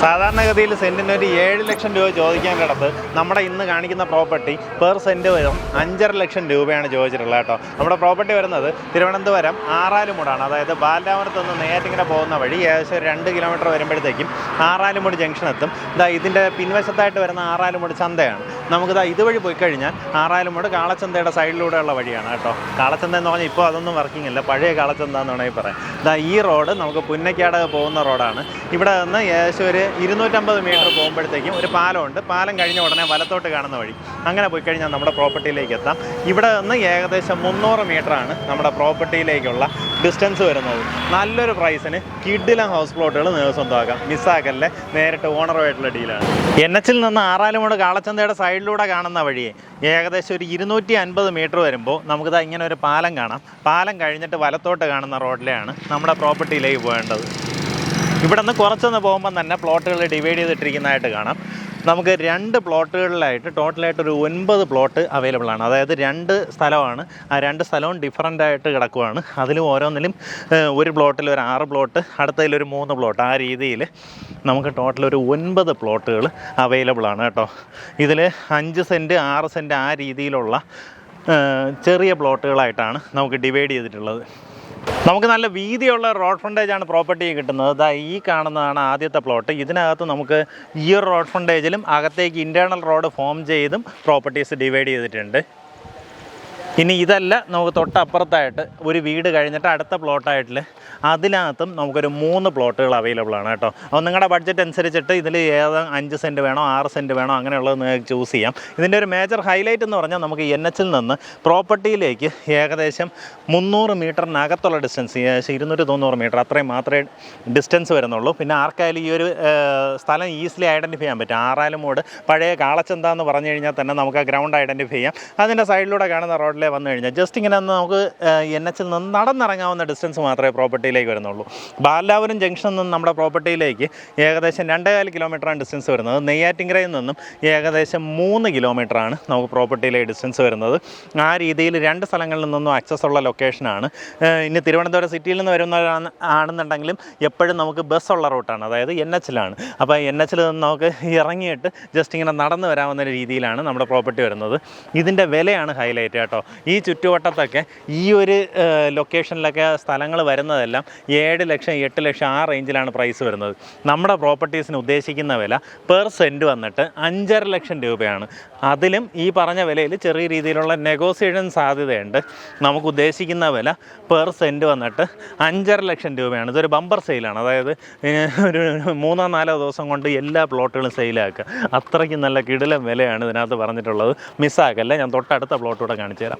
സാധാരണഗതിയിൽ സെന്റിന് ഒരു ഏഴ് ലക്ഷം രൂപ ചോദിക്കാൻ കിടത്ത് നമ്മുടെ ഇന്ന് കാണിക്കുന്ന പ്രോപ്പർട്ടി പെർ സെന്റ് വരും അഞ്ചര ലക്ഷം രൂപയാണ് ചോദിച്ചിട്ടുള്ളത് കേട്ടോ. നമ്മുടെ പ്രോപ്പർട്ടി വരുന്നത് തിരുവനന്തപുരം ആറാലുമുടാണ്. അതായത് ബാലരാമരത്ത് നിന്ന് നേരത്തിങ്ങനെ പോകുന്ന വഴി ഏകദേശം രണ്ട് കിലോമീറ്റർ വരുമ്പോഴത്തേക്കും ആറാലുമുട് ജംഗ്ഷൻ എത്തും. ഇതാ ഇതിന്റെ പിൻവശത്തായിട്ട് വരുന്ന ആറാലുമുട് ചന്തയാണ്. നമുക്കിതാ ഇതുവഴി പോയി കഴിഞ്ഞാൽ ആറാലുമുട് കാളച്ചന്തയുടെ സൈഡിലൂടെയുള്ള വഴിയാണ് കേട്ടോ. കാളച്ചന്ത എന്ന് പറഞ്ഞാൽ ഇപ്പോൾ അതൊന്നും വർക്കിംഗ് അല്ല. പഴയ കാളച്ചന്ത എന്ന് വേണമെങ്കിൽ പറയാം. ഇതാ ഈ റോഡ് നമുക്ക് പുന്നക്കാട് പോകുന്ന റോഡാണ്. ഇവിടെ നിന്ന് ഏകദേശം ഒരു ഇരുന്നൂറ്റമ്പത് മീറ്റർ പോകുമ്പോഴത്തേക്കും ഒരു പാലമുണ്ട്. പാലം കഴിഞ്ഞ ഉടനെ വലത്തോട്ട് കാണുന്ന വഴി. അങ്ങനെ പോയി കഴിഞ്ഞാൽ നമ്മുടെ പ്രോപ്പർട്ടിയിലേക്ക് എത്താം. ഇവിടെ നിന്ന് ഏകദേശം മുന്നൂറ് മീറ്ററാണ് നമ്മുടെ പ്രോപ്പർട്ടിയിലേക്കുള്ള ഡിസ്റ്റൻസ് വരുന്നത്. നല്ലൊരു പ്രൈസിന് കിഡിലം ഹൗസ് പ്ലോട്ടുകൾ നിങ്ങൾക്ക് സ്വന്തമാക്കാം. മിസ്സാക്കല്ലേ? നേരിട്ട് ഓണറുമായിട്ടുള്ള ഡീലാണ് എൻ എച്ചിൽ നിന്ന് ആറാലുമൂട് കാളച്ചന്തയുടെ സൈഡിലൂടെ കാണുന്ന വഴിയെ ഏകദേശം ഒരു ഇരുന്നൂറ്റി അൻപത് മീറ്റർ വരുമ്പോൾ നമുക്കിത് ഇങ്ങനെ ഒരു പാലം കാണാം. പാലം കഴിഞ്ഞിട്ട് വലത്തോട്ട് കാണുന്ന റോഡിലെയാണ് നമ്മുടെ പ്രോപ്പർട്ടിയിലേക്ക് പോകേണ്ടത്. ഇവിടെ നിന്ന് കുറച്ചൊന്ന് പോകുമ്പോൾ തന്നെ പ്ലോട്ടുകൾ ഡിവൈഡ് ചെയ്തിട്ടിരിക്കുന്നതായിട്ട് കാണാം. നമുക്ക് രണ്ട് പ്ലോട്ടുകളിലായിട്ട് ടോട്ടലായിട്ട് ഒരു ഒൻപത് പ്ലോട്ട് അവൈലബിൾ ആണ്. അതായത് രണ്ട് സ്ഥലമാണ്. ആ രണ്ട് സ്ഥലവും ഡിഫറന്റ് ആയിട്ട് കിടക്കുവാണ്. അതിലും ഓരോന്നിലും ഒരു പ്ലോട്ടിൽ ഒരു ആറ് പ്ലോട്ട് അടുത്തതിൽ ഒരു മൂന്ന് പ്ലോട്ട്. ആ രീതിയിൽ നമുക്ക് ടോട്ടൽ ഒരു ഒൻപത് പ്ലോട്ടുകൾ അവൈലബിൾ ആണ് കേട്ടോ. ഇതിൽ അഞ്ച് സെന്റ് ആറ് സെന്റ് ആ രീതിയിലുള്ള ചെറിയ പ്ലോട്ടുകളായിട്ടാണ് നമുക്ക് ഡിവൈഡ് ചെയ്തിട്ടുള്ളത്. നമുക്ക് നല്ല വീതിയുള്ള റോഡ് ഫ്രണ്ടേജ് ആണ് പ്രോപ്പർട്ടി കിട്ടുന്നത്. ദാ ഈ കാണുന്നതാണ് ആദ്യത്തെ പ്ലോട്ട് ഇതിനകത്ത് നമുക്ക് ഈ റോഡ് ഫ്രണ്ടേജിലും അകത്തേക്ക് ഇന്റേർണൽ റോഡ് ഫോം ചെയ്തും പ്രോപ്പർട്ടീസ് ഡിവൈഡ് ചെയ്തിട്ടുണ്ട്. ഇനി ഇതല്ല നമുക്ക് തൊട്ടപ്പുറത്തായിട്ട് ഒരു വീട് കഴിഞ്ഞിട്ട് അടുത്ത പ്ലോട്ടായിട്ടിൽ അതിനകത്തും നമുക്കൊരു മൂന്ന് പ്ലോട്ടുകൾ അവൈലബിൾ ആണ് കേട്ടോ. അപ്പോൾ നിങ്ങളുടെ ബഡ്ജറ്റ് അനുസരിച്ചിട്ട് ഇതിൽ ഏത് അഞ്ച് സെന്റ് വേണോ ആറ് സെന്റ് വേണോ അങ്ങനെയുള്ളത് നിങ്ങൾക്ക് ചൂസ് ചെയ്യാം. ഇതിന്റെ ഒരു മേജർ ഹൈലൈറ്റ് എന്ന് പറഞ്ഞാൽ നമുക്ക് എൻ എച്ചിൽ നിന്ന് പ്രോപ്പർട്ടിയിലേക്ക് ഏകദേശം മുന്നൂറ് മീറ്ററിനകത്തുള്ള ഡിസ്റ്റൻസ് ഏകദേശം ഇരുന്നൂറ്റി തൊണ്ണൂറ് മീറ്റർ അത്രയും മാത്രമേ ഡിസ്റ്റൻസ് വരുന്നുള്ളൂ. പിന്നെ ആർക്കായാലും ഈ ഒരു സ്ഥലം ഈസിലി ഐഡന്റിഫൈ ചെയ്യാൻ പറ്റും. ആറാലും മോഡ് പഴയ കാളച്ചന്ത എന്ന് പറഞ്ഞു കഴിഞ്ഞാൽ തന്നെ നമുക്ക് ആ ഗ്രൗണ്ട് ഐഡന്റിഫൈ ചെയ്യാം. അതിന്റെ സൈഡിലൂടെ കാണുന്ന റോഡിലെ വന്നു കഴിഞ്ഞാൽ ജസ്റ്റ് ഇങ്ങനെ ഒന്ന് നമുക്ക് എൻ എച്ചിൽ നിന്ന് നടന്നിറങ്ങാവുന്ന ഡിസ്റ്റൻസ് മാത്രമേ പ്രോപ്പർട്ടിയിലേക്ക് വരുന്നുള്ളൂ. ബാലാപുരം ജംഗ്ഷനിൽ നിന്ന് നമ്മുടെ പ്രോപ്പർട്ടിയിലേക്ക് ഏകദേശം രണ്ടേകാൽ കിലോമീറ്ററാണ് ഡിസ്റ്റൻസ് വരുന്നത്. നെയ്യാറ്റിങ്കരയിൽ നിന്നും ഏകദേശം മൂന്ന് കിലോമീറ്ററാണ് നമുക്ക് പ്രോപ്പർട്ടിയിലേക്ക് ഡിസ്റ്റൻസ് വരുന്നത്. ആ രീതിയിൽ രണ്ട് സ്ഥലങ്ങളിൽ നിന്നും ആക്സസ് ഉള്ള ലൊക്കേഷനാണ് ഇനി തിരുവനന്തപുരം സിറ്റിയിൽ നിന്ന് വരുന്നവരാണ് ആണെന്നുണ്ടെങ്കിലും എപ്പോഴും നമുക്ക് ബസ് ഉള്ള റൂട്ടാണ് അതായത് എൻ എച്ചിലാണ് അപ്പോൾ എൻ എച്ചിൽ നിന്ന് നമുക്ക് ഇറങ്ങിയിട്ട് ജസ്റ്റ് ഇങ്ങനെ നടന്നു വരാവുന്ന രീതിയിലാണ് നമ്മുടെ പ്രോപ്പർട്ടി വരുന്നത്. ഇതിന്റെ വിലയാണ് ഹൈലൈറ്റ് കേട്ടോ. ഈ ചുറ്റുവട്ടത്തൊക്കെ ഈ ഒരു ലൊക്കേഷനിലൊക്കെ സ്ഥലങ്ങൾ വരുന്നതെല്ലാം ഏഴ് ലക്ഷം എട്ട് ലക്ഷം ആ റേഞ്ചിലാണ് പ്രൈസ് വരുന്നത്. നമ്മുടെ പ്രോപ്പർട്ടീസിന് ഉദ്ദേശിക്കുന്ന വില പെർ സെന്റ് വന്നിട്ട് അഞ്ചര ലക്ഷം രൂപയാണ്. അതിലും ഈ പറഞ്ഞ വിലയിൽ ചെറിയ രീതിയിലുള്ള നെഗോസിയേഷൻ സാധ്യതയുണ്ട്. നമുക്ക് ഉദ്ദേശിക്കുന്ന വില പെർ സെന്റ് വന്നിട്ട് അഞ്ചര ലക്ഷം രൂപയാണ്. ഇതൊരു ബമ്പർ സെയിലാണ് അതായത് ഒരു മൂന്നോ നാലോ ദിവസം കൊണ്ട് എല്ലാ പ്ലോട്ടുകളും സെയിലാക്കുക അത്രയ്ക്ക് നല്ല കിടിലം വിലയാണ് ഇതിനകത്ത് പറഞ്ഞിട്ടുള്ളത്. മിസ്സാക്കല്ല ഞാൻ തൊട്ടടുത്ത പ്ലോട്ടൂടെ കാണിച്ചു തരാം.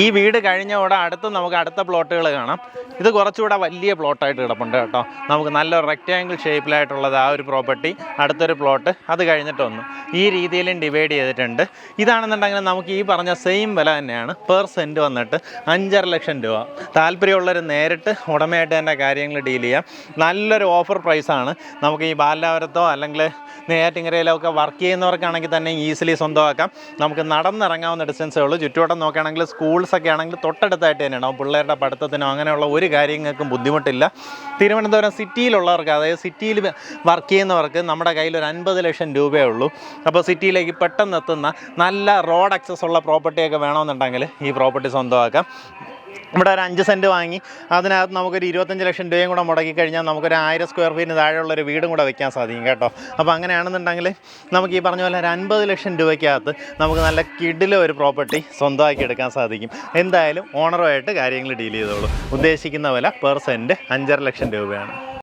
ഈ വീട് കഴിഞ്ഞ ഉടൻ അടുത്ത് നമുക്ക് അടുത്ത പ്ലോട്ടുകൾ കാണാം. ഇത് കുറച്ചുകൂടെ വലിയ പ്ലോട്ടായിട്ട് കിടപ്പുണ്ട് കേട്ടോ. നമുക്ക് നല്ല റെക്റ്റാങ്കിൾ ഷേപ്പിലായിട്ടുള്ളത് ആ ഒരു പ്രോപ്പർട്ടി അടുത്തൊരു പ്ലോട്ട് അത് കഴിഞ്ഞിട്ടൊന്ന് ഈ രീതിയിലും ഡിവൈഡ് ചെയ്തിട്ടുണ്ട്. ഇതാണെന്നുണ്ടെങ്കിൽ നമുക്ക് ഈ പറഞ്ഞ സെയിം വില തന്നെയാണ്. പെർ സെന്റ് വന്നിട്ട് അഞ്ചര ലക്ഷം രൂപ. താല്പര്യമുള്ളവർ നേരിട്ട് ഉടമയായിട്ട് തന്നെ കാര്യങ്ങൾ ഡീൽ ചെയ്യാം. നല്ലൊരു ഓഫർ പ്രൈസാണ് നമുക്ക് ഈ ബാലാവരത്തോ അല്ലെങ്കിൽ നെയ്യാറ്റിങ്കരയിലോ ഒക്കെ വർക്ക് ചെയ്യുന്നവർക്കാണെങ്കിൽ തന്നെ ഈസിലി സ്വന്തമാക്കാം. നമുക്ക് നടന്നിറങ്ങാവുന്ന ഡിസ്റ്റൻസേ ഉള്ളൂ. ചുറ്റുവട്ടം നോക്കുകയാണെങ്കിൽ സ്കൂൾസ് ഒക്കെ ആണെങ്കിൽ തൊട്ടടുത്തായിട്ട് തന്നെയാണ്. ഉണ്ടാവും പിള്ളേരുടെ പഠിത്തത്തിനോ അങ്ങനെയുള്ള ഒരു കാര്യങ്ങൾക്കും ബുദ്ധിമുട്ടില്ല. തിരുവനന്തപുരം സിറ്റിയിലുള്ളവർക്ക് അതായത് സിറ്റിയിൽ വർക്ക് ചെയ്യുന്നവർക്ക് നമ്മുടെ കയ്യിൽ ഒരു അൻപത് ലക്ഷം രൂപയേ ഉള്ളൂ. അപ്പോൾ സിറ്റിയിലേക്ക് പെട്ടെന്ന് എത്തുന്ന നല്ല റോഡ് ആക്സസ് ഉള്ള പ്രോപ്പർട്ടിയൊക്കെ വേണമെന്നുണ്ടെങ്കിൽ ഈ പ്രോപ്പർട്ടി സ്വന്തമാക്കാം. ഇവിടെ ഒരു അഞ്ച് സെന്റ് വാങ്ങി. അതിനകത്ത് നമുക്കൊരു ഇരുപത്തഞ്ച് ലക്ഷം രൂപയും കൂടെ മുടക്കി കഴിഞ്ഞാൽ നമുക്കൊരു ആയിരം സ്ക്വയർ ഫീറ്റിന് താഴെയുള്ള ഒരു വീടും കൂടെ വെക്കാൻ സാധിക്കും കേട്ടോ. അപ്പോൾ അങ്ങനെയാണെന്നുണ്ടെങ്കിൽ നമുക്ക് ഈ പറഞ്ഞ പോലെ ഒരു അൻപത് ലക്ഷം രൂപയ്ക്കകത്ത് നമുക്ക് നല്ല കിഡിലെ ഒരു പ്രോപ്പർട്ടി സ്വന്തമാക്കി എടുക്കാൻ സാധിക്കും. എന്തായാലും ഓണറുമായിട്ട് കാര്യങ്ങൾ ഡീൽ ചെയ്തോളൂ. ഉദ്ദേശിക്കുന്ന വില പെർ സെന്റ് അഞ്ചര ലക്ഷം രൂപയാണ്.